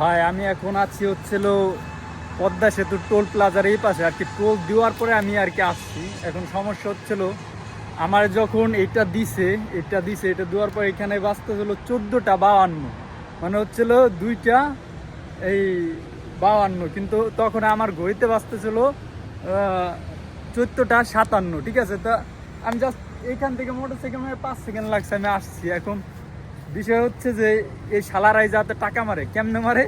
ভাই, আমি এখন আছি হচ্ছিল পদ্মা সেতু টোল প্লাজার এই পাশে। আর কি টোল দেওয়ার পরে আমি আর কি আসছি। এখন সমস্যা হচ্ছিল আমার যখন এটা দিছে এটা দিছে, এটা দেওয়ার পরে এখানে বাঁচতে হলো চোদ্দোটা বাউান্ন মানে হচ্ছিল দুইটা এই বাউান্ন কিন্তু তখন আমার ঘড়িতে বাঁচতেছিল চোদ্দোটা সাতান্ন, ঠিক আছে? তা আমি জাস্ট এইখান থেকে মোটর সাইকেল মানে পাঁচ সেকেন্ড লাগছে, আমি আসছি। এখন বিষয় হচ্ছে যে এই শালারাই যাতে টাকা মারে, কেমনে মারে?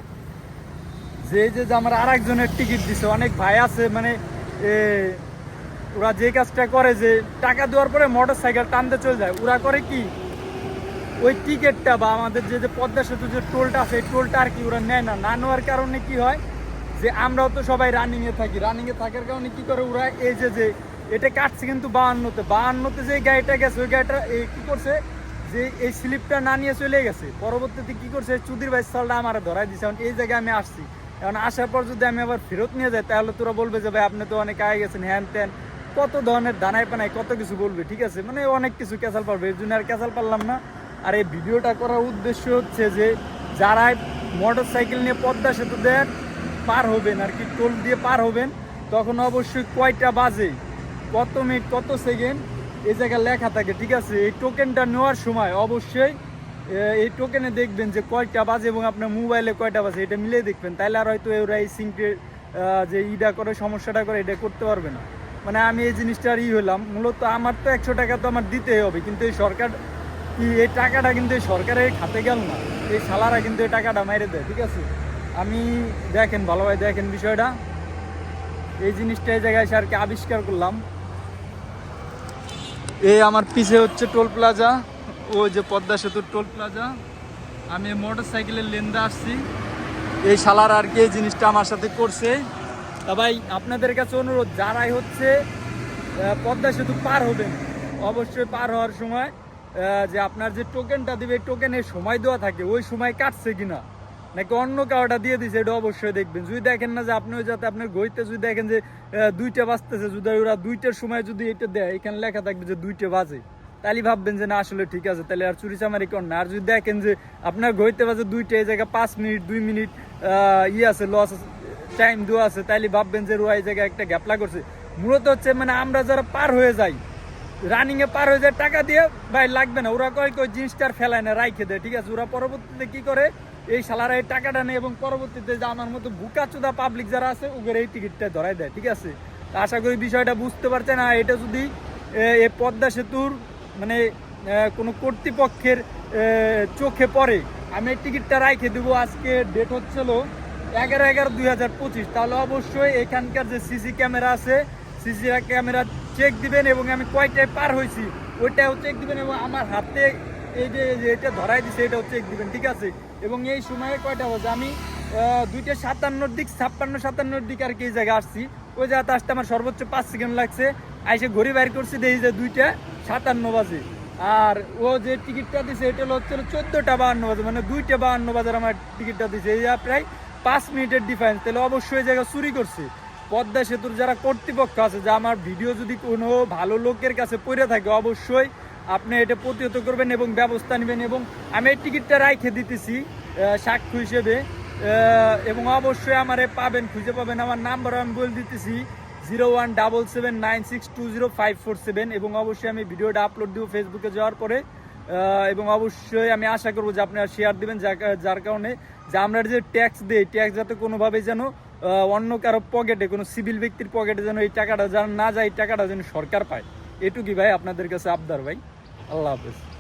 যে যে আমার আর একজনের টিকিট দিছে, অনেক ভাই আছে মানে ওরা যে কাজটা করে যে টাকা দেওয়ার পরে মোটর সাইকেল টানতে চলে যায়, ওরা করে কি? ওই টিকিটটা বা আমাদের যে যে পদ্মা সেতু যে টোলটা আছে, এই টোলটা আর কি ওরা নেয় না। না নেওয়ার কারণে কি হয়? যে আমরাও তো সবাই রানিংয়ে থাকি। রানিংয়ে থাকার কারণে কি করে ওরা এই যে যে, এটা কাটছে কিন্তু বাহান্নতে। বাহান্নতে যে গাড়িটা গেছে, ওই গাড়িটা এই কি করছে? যে এই স্লিপটা না নিয়ে চলে গেছে, পরবর্তীতে কি করছে চুদির ভাই সালটা আমার ধরাই দিছে। এখন এই জায়গায় আমি আসছি। এখন আসার পর যদি আমি আবার ফেরত নিয়ে যাই, তাহলে তোরা বলবে যে, ভাই, আপনি তো অনেক আগে গেছেন, হ্যান ত্যান। কত ধরনের দানায় পানায় কত কিছু বলবে, ঠিক আছে? মানে অনেক কিছু ক্যাসাল পারবে। এর জন্য আর ক্যাসাল পারলাম না। আর এই ভিডিওটা করার উদ্দেশ্য হচ্ছে যে, যারা মোটর সাইকেল নিয়ে পদ্মা সেতু দেন, পার হবেন আর কি, টোল দিয়ে পার হবেন, তখন অবশ্যই কয়টা বাজে, কত মিনিট, কত সেকেন্ড এই জায়গায় লেখা থাকে, ঠিক আছে? এই টোকেনটা নেওয়ার সময় অবশ্যই এই টোকেনে দেখবেন যে কয়টা বাজে এবং আপনার মোবাইলে কয়টা বাজে, এটা মিলে দেখবেন। তাহলে আর হয়তো ওরা এই সিঙ্কে যে ইটা করে, সমস্যাটা করে, এটা করতে পারবে না। মানে আমি এই জিনিসটার ই হলাম। মূলত আমার তো একশো টাকা তো আমার দিতেই হবে, কিন্তু এই সরকার কি এই টাকাটা কিন্তু এই সরকারের খাতে গেল না। এই সালারা কিন্তু এই টাকাটা মেরে দেয়, ঠিক আছে? আমি, দেখেন ভালোভাবে দেখেন বিষয়টা। এই জিনিসটা এই জায়গায় আর কি আবিষ্কার করলাম। এই আমার পিছে হচ্ছে টোল প্লাজা, ওই যে পদ্মা সেতুর টোল প্লাজা। আমি মোটর সাইকেলের লেনদে আসছি। এই শালার আর কি এই জিনিসটা আমার সাথে করছে। তা ভাই, আপনাদের কাছে অনুরোধ, যারাই হচ্ছে পদ্মা সেতু পার হবেন, অবশ্যই পার হওয়ার সময় যে আপনার যে টোকেনটা দিবে টোকেনের সময় দেওয়া থাকে, ওই সময় কাটছে কিনা? নাকি অন্য কাউটা দিয়ে দিছে, এটা অবশ্যই দেখবেন। যদি দেখেন না যে আপনি ওই যাতে আপনার গইতে যদি দেখেন যে দুইটা বাজতেছে, যদি ওরা দুইটার সময় যদি এটা দেয়, এখানে লেখা থাকবে যে দুইটা বাজে। তাহলে ভাববেন যে না, আসলে ঠিক আছে, তাহলে আর চুরি চামারি কর না। আর যদি দেখেন যে আপনার গইতে বাজে দুইটা, এই জায়গায় পাঁচ মিনিট, দুই মিনিট ই আছে লস টাইম দেওয়া আছে তাইলে ভাববেন যে রুয়া এই জায়গায় একটা গ্যাপলা করছে। মূলত হচ্ছে মানে আমরা যারা পার হয়ে যাই রানিং এ পার হয়ে যায়, টাকা দিয়ে ভাই লাগবে না। ওরা কয় কয় জিনিসটা আর ফেলায় না, রাইখে দেয়, ঠিক আছে? ওরা পরবর্তীতে কি করে? এই সালারা এই টাকাটা নেয় এবং পরবর্তীতে যে আমার মতো বুকা চুদা পাবলিক যারা আছে ওদের এই টিকিটটা ধরাই দেয় ঠিক আছে? আশা করি বিষয়টা বুঝতে পারছে না এটা যদি এ, পদ্মা সেতুর মানে কোনো কর্তৃপক্ষের চোখে পড়ে আমি এই টিকিটটা রাইখে দেবো। আজকে ডেট হচ্ছিল এগারো এগারো দুই হাজার পঁচিশ। তাহলে অবশ্যই এখানকার যে সিসি ক্যামেরা আছে সিসি ক্যামেরা চেক দিবেন এবং আমি কয়টায় পার হয়েছি ওইটাও চেক দিবেন এবং আমার হাতে এই যে এটা ধরাই দিছে এটাও চেক দিবেন ঠিক আছে? এবং এই সময়ে কয়টা বাজে? আমি দুইটা সাতান্নর দিক, ছাপ্পান্ন সাতান্নর দিক আর কি এই জায়গায় আসছি। ওই জায়গাতে আসতে আমার সর্বোচ্চ পাঁচ সেকেন্ড লাগছে। আইসে ঘড়ি বাইর করছি, দেখি যে দুইটা সাতান্ন বাজে। আর ও যে টিকিটটা দিছে, এটা হচ্ছে চোদ্দোটা বাহান্ন বাজে মানে দুইটা বাহান্ন বাজার আমার টিকিটটা দিছে। এই প্রায় পাঁচ মিনিটের ডিফারেন্স তাহলে অবশ্যই জায়গা চুরি করছে। পদ্মা সেতুর যারা কর্তৃপক্ষ আছে, যে আমার ভিডিও যদি কোনো ভালো লোকের কাছে পড়ে থাকে, অবশ্যই আপনি এটা প্রতিহত করবেন এবং ব্যবস্থা নেবেন এবং আমি এই টিকিটটা রাইখে দিতেছি সাক্ষ্য হিসেবে এবং অবশ্যই আমারে পাবেন, খুঁজে পাবেন। আমার নাম্বার আমি বলে দিতেছি, zero one double seven nine six two zero five four seven, এবং অবশ্যই আমি ভিডিওটা আপলোড দিব ফেসবুকে যাওয়ার পরে এবং অবশ্যই আমি আশা করব যে আপনারা শেয়ার দিবেন, যার কারণে যে আমরা যে ট্যাক্স দিই ট্যাক্স যাতে কোনোভাবে যেন অন্য কারও পকেটে কোনো সিভিল ব্যক্তির পকেটে যেন এই টাকাটা যেন না যায়, এই টাকাটা যেন সরকার পায়। এটুকুই ভাই আপনাদের কাছে আবদার ভাই। আল্লাহ হাফেজ।